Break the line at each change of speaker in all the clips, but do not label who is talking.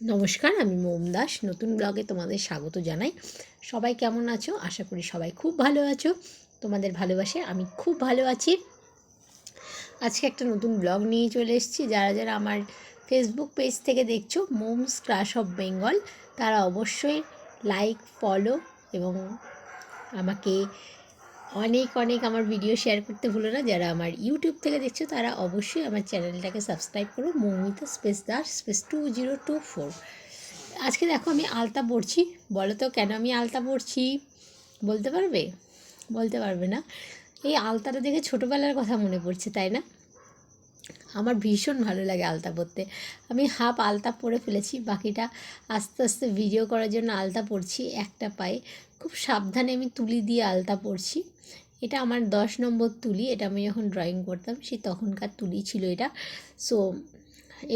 নমস্কার, আমি মোম দাস, নতুন ব্লগে তোমাদের স্বাগত জানাই। সবাই কেমন আছো? আশা করি সবাই খুব ভালো আছো। তোমাদের ভালোবাসে আমি খুব ভালো আছি। আজকে একটা নতুন ব্লগ নিয়ে চলে এসেছি। যারা যারা আমার ফেসবুক পেজ থেকে দেখছ মোমস ক্রাশ অফ বেঙ্গল তারা অবশ্যই লাইক ফলো এবং আমাকে অনেক অনেক আমার ভিডিও শেয়ার করতে ভুলো না। যারা আমার ইউটিউব থেকে দেখছ, তারা অবশ্যই আমার চ্যানেলটাকে সাবস্ক্রাইব করো। Moumita space Das space two zero two four আজকে দেখো আমি আলতা পড়ছি বলো তো কেন আমি আলতা পড়ছি বলতে পারবে? বলতে পারবে না। এই আলতাটা দেখে ছোটোবেলার কথা মনে পড়ছে, তাই না? আমার ভীষণ ভালো লাগে আলতা পরতে। আমি হাফ আলতা পরে ফেলেছি, বাকিটা আস্তে আস্তে ভিডিও করার জন্য আলতা পরছি, একটা পায়ে। খুব সাবধানে আমি তুলি দিয়ে আলতা পরছি। এটা আমার দশ নম্বর তুলি, এটা আমি যখন ড্রয়িং করতাম সে তখনকার তুলি ছিল এটা। সো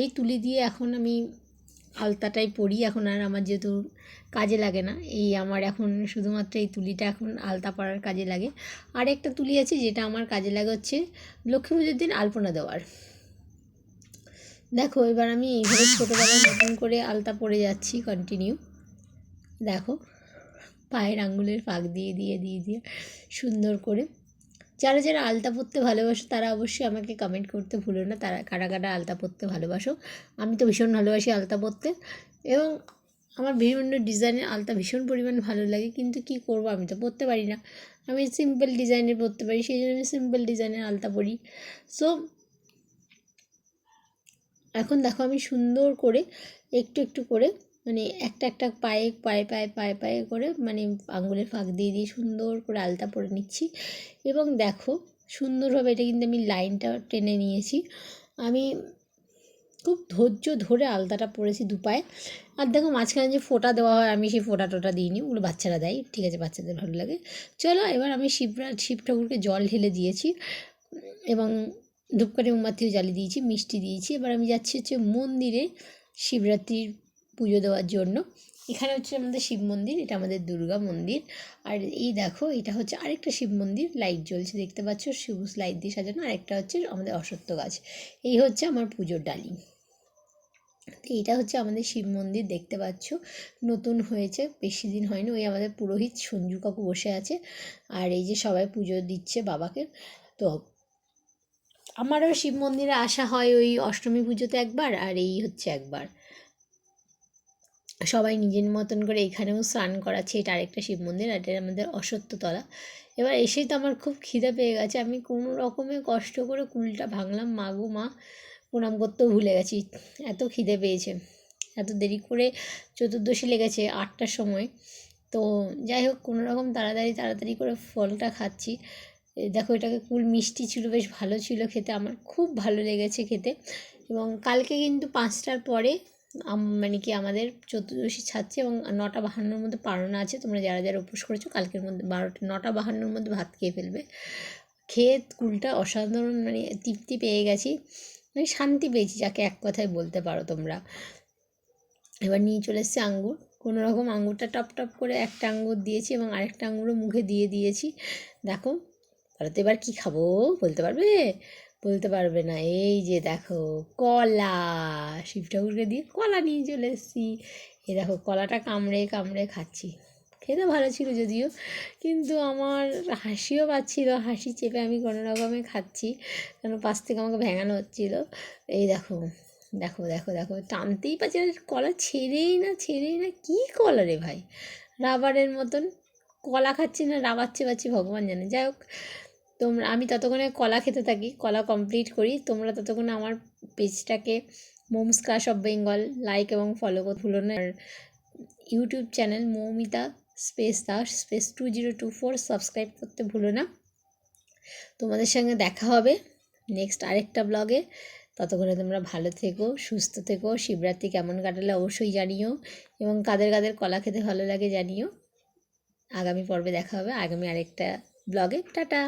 এই তুলি দিয়ে এখন আমি আলতাটাই পরি, এখন আর আমার যেহেতু কাজে লাগে না, এই আমার এখন শুধুমাত্র এই তুলিটা এখন আলতা পরার কাজে লাগে। আর একটা তুলি আছে যেটা আমার কাজে লাগে হচ্ছে লক্ষ্মী পুজোর দিন আলপনা দেওয়ার। দেখো এবার আমি এইভাবে ছোটোবেলায় নতুন করে আলতা পরে যাচ্ছি কন্টিনিউ দেখো, পায়ের আঙ্গুলের ফাঁক দিয়ে দিয়ে দিয়ে দিয়ে, সুন্দর করে। যারা যারা আলতা পরতে ভালোবাসো, তারা অবশ্যই আমাকে কমেন্ট করতে ভুলো না। তারা কারা কারা আলতা পরতে ভালোবাসো, আমি তো ভীষণ ভালোবাসি আলতা পরতে। এবং আমার বিভিন্ন ডিজাইনের আলতা ভীষণ পরিমাণ ভালো লাগে, কিন্তু কি করব আমি তো পরতে পারি না। আমি সিম্পল ডিজাইনের পরতে পারি, সেই জন্য আমি সিম্পল ডিজাইনের আলতা পরি। সো এখন দেখো আমি সুন্দর করে, একটু একটু করে মানে একটা একটা পায়ে পায়ে পায়ে পায়ে পায়ে করে মানে আঙুলের ফাঁক দিয়ে দিয়ে সুন্দর করে আলতা পরে নিচ্ছি। এবং দেখো সুন্দরভাবে এটা কিন্তু আমি লাইনটা টেনে নিয়েছি। আমি খুব ধৈর্য ধরে আলতাটা পরেছি দুপায়ে আর দেখো মাঝখানে যে ফোঁটা দেওয়া হয়, আমি সেই ফোঁটা টোটা দিইনি, ওগুলো বাচ্চারা দেয়। ঠিক আছে, বাচ্চাদের ভালো লাগে। চলো এবার আমি শিবরা, শিব ঠাকুরকে জল ঢেলে দিয়েছি এবং ধূপকাঠি মোমবাতিও জ্বালিয়ে দিয়েছি, মিষ্টি দিয়েছি। এবার আমি যাচ্ছি হচ্ছে মন্দিরে শিবরাত্রির পুজো দেওয়ার জন্য। এখানে হচ্ছে আমাদের শিব মন্দির, এটা আমাদের দুর্গা মন্দির। আর এই দেখো, এটা হচ্ছে আরেকটা শিব মন্দির, লাইট জ্বলছে, দেখতে পাচ্ছ? সবুজ লাইট দিয়ে সাজানো। আরেকটা হচ্ছে আমাদের অসত্য গাছ। এই হচ্ছে আমার পুজোর ডালি। তো এটা হচ্ছে আমাদের শিব মন্দির, দেখতে পাচ্ছ? নতুন হয়েছে, বেশি দিন হয়নি। ওই আমাদের পুরোহিত সঞ্জু কাকু বসে আছে। আর এই যে সবাই পুজো দিচ্ছে বাবাকে। তো আমারও শিব মন্দিরে আসা হয় ওই অষ্টমী পুজোতে একবার, আর এই হচ্ছে একবার। সবাই নিজের মতন করে এখানেও স্নান করাচ্ছে, এটা আরেকটা শিব মন্দির আর এটা আমাদের অসত্যতলা এবার এসেই তো আমার খুব খিদে পেয়ে গেছে, আমি কোনো রকমে কষ্ট করে কুলটা ভাঙলাম, মা গো মা, প্রণাম করতেও ভুলে গেছি, এত খিদে পেয়েছে, এত দেরি করে চতুর্দশী লেগেছে আটটার সময়, তো যাই হোক কোনো রকম তাড়াতাড়ি তাড়াতাড়ি করে ফলটা খাচ্ছি। দেখো এটাকে কুল মিষ্টি ছিল, বেশ ভালো ছিল খেতে, আমার খুব ভালো লেগেছে খেতে, এবং কালকে কিন্তু পাঁচটার পরে মানে কি আমাদের চতুর্দশী ছাড়ছে এবং নটা বাহান্নর মধ্যে পারনা আছে। তোমরা যারা যারা উপোস করেছ, কালকের মধ্যে বারোটা, নটা বাহান্নর মধ্যে ভাত খেয়ে ফেলবে। খেয়ে কুলটা অসাধারণ মানে তৃপ্তি পেয়ে গেছি। মানে শান্তি পেয়েছি, যাকে এক কথায় বলতে পারো তোমরা। এবার নিয়ে চলে এসছে আঙ্গুর। কোনো রকম আঙ্গুরটা টপ টপ করে একটা আঙ্গুর দিয়েছি এবং আরেকটা আঙ্গুরও মুখে দিয়ে দিয়েছি। দেখো, তাহলে তো এবার কী খাব বলতে পারবে? বলতে পারবে না। এই যে দেখো, কলা, শিব ঠাকুরকে দিয়ে কলা নিয়ে চলে এসেছি। এই দেখো, কলাটা কামড়ে কামড়ে খাচ্ছি। খেতে ভালো ছিল যদিও, কিন্তু আমার হাসিও পাচ্ছিল। হাসি চেপে আমি কোনো রকমে খাচ্ছি, কেন পাশ থেকে আমাকে ভেঙানো হচ্ছিল। এই দেখো দেখো দেখো দেখো, টানতেই পারছি কলা ছেড়েই না ছেড়েই না, কী কলা রে ভাই? রাবারের মতন কলা খাচ্ছি না রাবার চেপাচ্ছি ভগবান জানে। যাই হোক তোমরা, আমি ততক্ষণে কলা খেতে থাকি, কলা কমপ্লিট করি। তোমরা ততক্ষণে আমার পেজটাকে mom's class of Bengal like এবং ফলো ভুলো না। আর YouTube channel Moumita space Das space two zero two four subscribe করতে ভুলো না। তোমাদের সঙ্গে দেখা হবে নেক্সট আরেকটা ব্লগে ততক্ষণে তোমরা ভালো থেকো, সুস্থ থেকো, শিবরাত্রি কেমন কাটালে অবশ্যই জানিও এবং কাদের কাদের কলা খেতে ভালো লাগে জানিও। আগামী পর্বে দেখা হবে, আগামী আরেকটা ব্লগে টাটা!